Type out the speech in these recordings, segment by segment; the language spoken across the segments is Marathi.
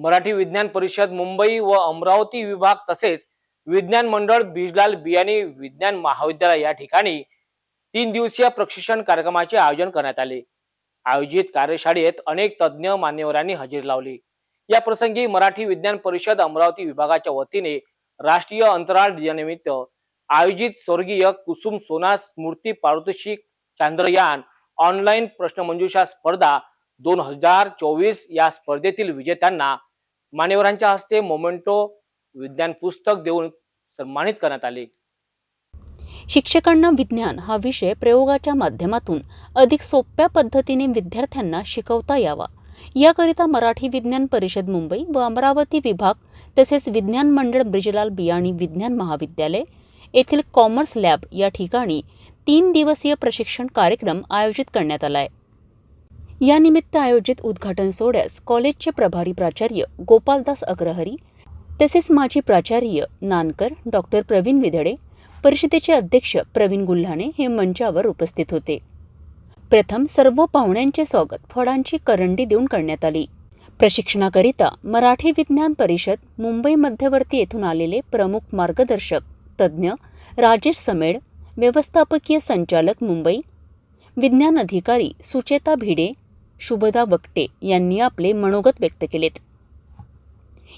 मराठी विज्ञान परिषद मुंबई व अमरावती विभाग तसेच विज्ञान मंडळ बिजलाल बियाणी विज्ञान महाविद्यालय या ठिकाणी तीन दिवसीय प्रशिक्षण कार्यक्रमाचे आयोजन करण्यात आले. आयोजित कार्यशाळेत अनेक तज्ज्ञ मान्यवरांनी हजेरी लावली. या प्रसंगी मराठी विज्ञान परिषद अमरावती विभागाच्या वतीने राष्ट्रीय अंतराळ दिनानिमित्त आयोजित स्वर्गीय कुसुम सोना स्मृती पारितोषिक चांद्रयान ऑनलाईन प्रश्नमंजुषा स्पर्धा दोन हजार चोवीस या स्पर्धेतील विजेत्यांना मान्यवरांच्या हस्ते मोमेंटो विज्ञान पुस्तक देऊन सन्मानित करण्यात आले. शिक्षकांना विज्ञान हा विषय प्रयोगाच्या माध्यमातून अधिक सोप्या पद्धतीने विद्यार्थ्यांना शिकवता यावा. याकरिता मराठी विज्ञान परिषद मुंबई व अमरावती विभाग तसेच विज्ञान मंडळ ब्रिजलाल बियाणी विज्ञान महाविद्यालय येथील कॉमर्स लॅब या ठिकाणी तीन दिवसीय प्रशिक्षण कार्यक्रम आयोजित करण्यात आला आहे यानिमित्त आयोजित उद्घाटन सोहळ्यास कॉलेजचे प्रभारी प्राचार्य गोपालदास अग्रहरी तसेच माजी प्राचार्य नानकर डॉक्टर प्रवीण विधडे परिषदेचे अध्यक्ष प्रवीण गुल्हाणे हे मंचावर उपस्थित होते. प्रथम सर्व पाहुण्यांचे स्वागत फळांची करंडी देऊन करण्यात आली. प्रशिक्षणाकरिता मराठी विज्ञान परिषद मुंबई मध्यवर्ती येथून आलेले प्रमुख मार्गदर्शक तज्ज्ञ राजेश समेळ व्यवस्थापकीय संचालक मुंबई विज्ञान अधिकारी सुचेता भिडे शुभदा वक्टे यांनी आपले मनोगत व्यक्त केलेत.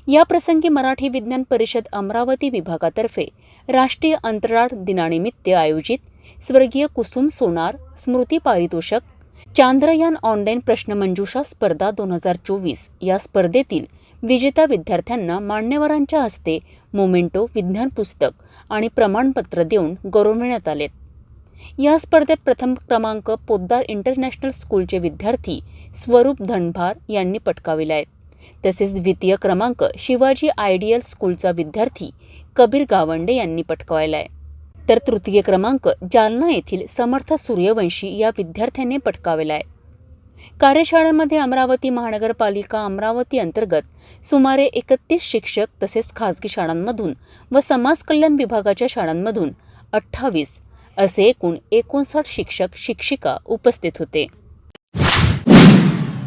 या प्रसंगी मराठी विज्ञान परिषद अमरावती विभागातर्फे राष्ट्रीय अंतराळ दिनानिमित्त आयोजित स्वर्गीय कुसुम सोनार स्मृती पारितोषक चांद्रयान ऑनलाईन प्रश्नमंजुषा स्पर्धा दोन हजार चोवीस या स्पर्धेतील विजेता विद्यार्थ्यांना मान्यवरांच्या हस्ते मोमेंटो विज्ञान पुस्तक आणि प्रमाणपत्र देऊन गौरवण्यात आलेत. या स्पर्धेत प्रथम क्रमांक पोद्दार इंटरनॅशनल स्कूलचे विद्यार्थी स्वरूप धनभार यांनी पटकाविला आहे. तसेच द्वितीय क्रमांक शिवाजी आयडियल स्कूलचा विद्यार्थी कबीर गावंडे यांनी पटकावला आहे. तर तृतीय क्रमांक जालना येथील समर्थ सूर्यवंशी या विद्यार्थ्याने पटकावला आहे. कार्यशाळेमध्ये अमरावती महानगरपालिका अमरावती अंतर्गत सुमारे एकतीस शिक्षक तसेच खाजगी शाळांमधून व समाज कल्याण विभागाच्या शाळांमधून अठ्ठावीस असे एकूण एकोणसाठ शिक्षक शिक्षिका उपस्थित होते.